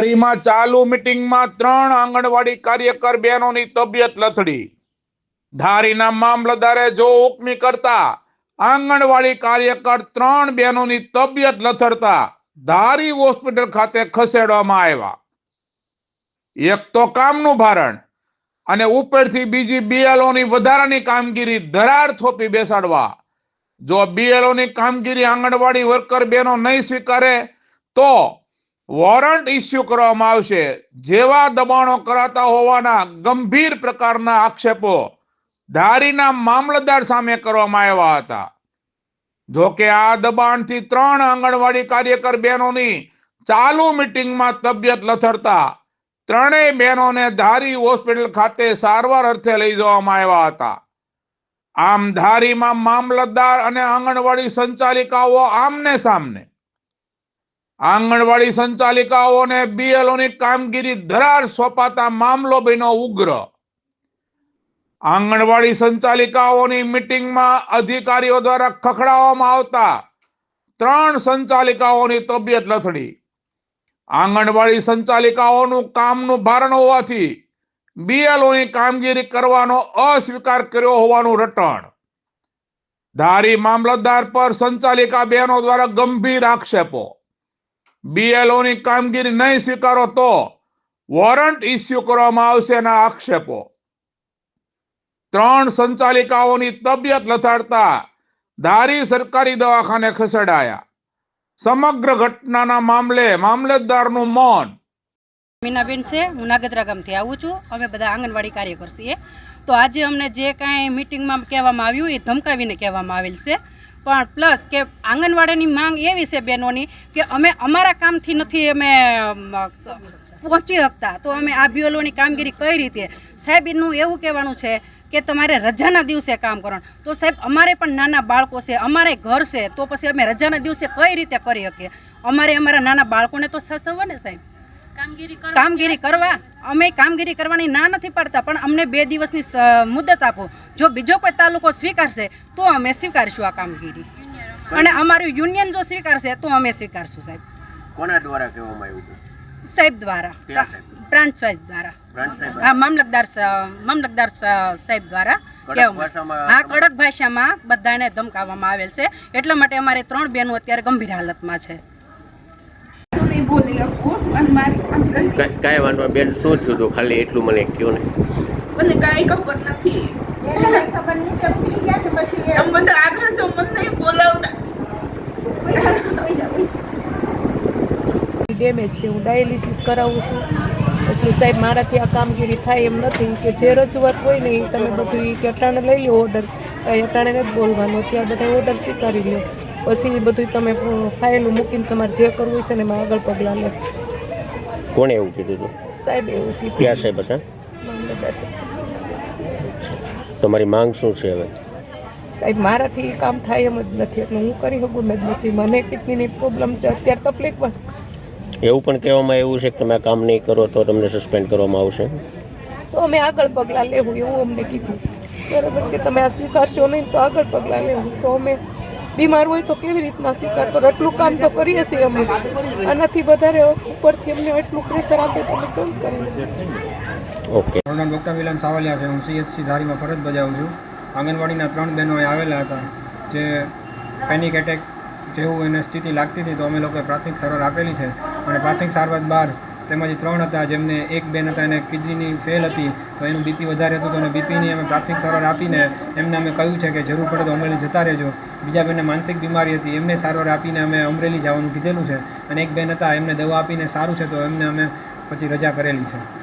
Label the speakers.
Speaker 1: નવસારીમાં ચાલુ મિટિંગમાં ત્રણ આંગણવાડી કાર્યકર બહેનોની તબિયત લથડી. ધારીના મામલતદારે જો હુકમી કરતા, આંગણવાડી કાર્યકર ત્રણ બહેનોની તબિયત લથડતા ધારી હોસ્પિટલ ખાતે ખસેડવામાં આવ્યા. એક તો કામનું ભારણ અને ઉપરથી બીજી બીએલઓની વધારાની કામગીરી ધરાર થોપી બેસાડવા. જો બીએલઓની કામગીરી આંગણવાડી વર્કર બહેનો નહીં સ્વીકારે, તો વોરંટ ઇસ્યુ કરવામાં આવશે. જેવા દબાણો કરાતા હોવાના ગંભીર પ્રકારના આક્ષેપો ધારીના મામલતદાર સામે કરવામાં આવ્યા હતા. જો કે આ દબાણથી ત્રણ આંગણવાડી કાર્યકર બહેનોની ચાલુ મિટિંગમાં તબિયત લથડતા ત્રણેય બહેનોને ધારી હોસ્પિટલ ખાતે સારવાર અર્થે લઈ જવામાં આવ્યા હતા. આમ ધારીમાં મામલતદાર અને આંગણવાડી સંચાલિકાઓ આમને સામને આંગણવાડી સંચાલિકાઓને BLO ની કામગીરી ધરાર સોંપાતા મામલો બન્યો ઉગ્ર. આંગણવાડી સંચાલિકાઓની મિટિંગમાં અધિકારીઓ દ્વારા ખખડાવવામાં આવતા ત્રણ સંચાલિકાઓની તબિયત લથડી. આંગણવાડી સંચાલિકાઓનું કામનું ભારણ હોવાથી બીએલઓની કામગીરી કરવાનો અસ્વીકાર કર્યો હોવાનું રટણ. ધારી મામલતદાર પર સંચાલિકા બહેનો દ્વારા ગંભીર આક્ષેપો. BLO ની કામગીરી નહીં સ્વીકારો તો વોરંટ ઇસ્યુ કરવામાં આવશે એના આક્ષેપો. ત્રણ સંચાલિકાઓની તબિયત લથાડતા ધારી સરકારી દવાખાને ખસેડાયા. સમગ્ર ઘટનાના મામલે મામલતદારનું મૌન.
Speaker 2: મીનાબેન છે, હું નાગદરા ગામથી આવું છું. અમે બધા આંગણવાડી કાર્યકર છીએ. તો આજે અમને જે કાંઈ મિટિંગમાં કહેવામાં આવ્યું એ ધમકાવીને કહેવામાં આવેલ છે. પણ પ્લસ કે આંગણવાડીની માંગ એવી છે બહેનોની કે અમે અમારા કામથી નથી અમે પહોંચી શકતા. તો અમે આ બીઓલોની કામગીરી કઈ રીતે? સાહેબ, એનું એવું કહેવાનું છે કે તમારે રજાના દિવસે કામ કરવાનું. તો સાહેબ, અમારે પણ નાના બાળકો છે, અમારે ઘર છે, તો પછી અમે રજાના દિવસે કઈ રીતે કરી શકીએ? અમારે અમારા નાના બાળકોને તો સાચવવા ને સાહેબ. કામગીરી કરવા અમે કામગીરી કરવાની ના નથી પાડતા પણ અમને બે દિવસની મુદત આપો. જો બીજો કોઈ તાલુકો સ્વીકારશે તો અમે સ્વીકારશું આ કામગીરી. અને અમારું. યુનિયન જો સ્વીકારશે તો અમે સ્વીકારશું સાહેબ.
Speaker 3: કોના દ્વારા કહેવામાં આવ્યું
Speaker 2: સાહેબ દ્વારા. પ્રાંત સાહેબ દ્વારા. હા મામલતદાર મામલતદાર સાહેબ દ્વારા
Speaker 3: કડક
Speaker 2: કહેવામાં-
Speaker 3: ભાષામાં
Speaker 2: હા કડક ભાષામાં બધાને ધમકાવવામાં આવેલ છે. એટલા માટે અમારે ત્રણ બહેનો અત્યારે ગંભીર હાલતમાં છે.
Speaker 4: સુધી બોલી શકું અને મારી આમ ગંદી
Speaker 3: કાંઈ વાંધો બેન શું થયું હતું ખાલી એટલું મને કહ્યું ને.
Speaker 4: મને કાંઈ ખબર નથી.
Speaker 5: ખબર નીચે ઉતરી ગયા ને પછી
Speaker 4: આમ બધા આગળ છે મને નહીં બોલાવતા.
Speaker 6: ડેમેજ છે હું ડાયાલિસિસ કરાવું છું. એટલે સાહેબ મારાથી આ કામગીરી થાય એમ નથી કે જે રજૂઆત હોય ને એ તમે બધું કે અટાણે લઈ લો ઓર્ડર કાંઈ અટાણે નથી બોલવાનું. ત્યાં બધા ઓર્ડર સ્વીકારી લો પછી એ બધું તમે ફાઇલું મૂકીને તમારે જે કરવું હોય છે ને એમાં આગળ પગલાં લે.
Speaker 3: કોણે એવું કીધું હતું?
Speaker 6: સાહેબ એવું કીધું.
Speaker 3: ક્યાં સાહેબ હતા? તમારી માંગ શું છે હવે?
Speaker 6: સાહેબ મારાથી કામ થાય એમ જ નથી એટલે હું કરી શકું જ નથી. મને કિડનીની પ્રોબ્લેમ છે? અત્યારે તકલીફ
Speaker 3: એવું પણ કહેવામાં એવું છે કે તમે કામ નહીં કરો તો તમને સસ્પેન્ડ કરવામાં આવશે?
Speaker 6: તો અમે આગળ પગલાં લેવું એવું અમને કીધું. બરાબર કે તમે આ સ્વીકારશો નહીં તો આગળ પગલાં લેવું. તો અમે બીમાર હોય તો કેવી રીતના સ્વીકાર કરો? એટલું કામ તો કરીએ છીએ અમે. આનાથી વધારે ઉપરથી અમને એટલું પ્રેશર આપે તો અમે કેમ કરીએ?
Speaker 3: ઓકે.
Speaker 7: મારું નામ ડૉક્ટર વિલાન સાવલિયા છે. હું સીએચસી ધારીમાં ફરજ બજાવું છું. આંગણવાડીના ત્રણ બહેનો આવેલા હતા. જે પેનિક એટેક જેવું એને સ્થિતિ લાગતી હતી તો અમે લોકોએ પ્રાથમિક સારવાર આપેલી છે. અને પ્રાથમિક સારવાર બાદ તેમાંથી ત્રણ હતા જેમને એક બેન હતા એને કિડનીની ફેલ હતી, તો એનું બીપી વધારે હતું, તો એને બીપીની અમે પ્રાથમિક સારવાર આપીને એમને અમે કહ્યું છે કે જરૂર પડે તો અમરેલી જતા રહેજો. બીજા બેનને માનસિક બીમારી હતી, એમને સારવાર આપીને અમે અમરેલી જવાનું કીધેલું છે અને એક બેન હતા, એમને દવા આપીને સારું છે, તો એમને અમે પછી રજા કરેલી છે.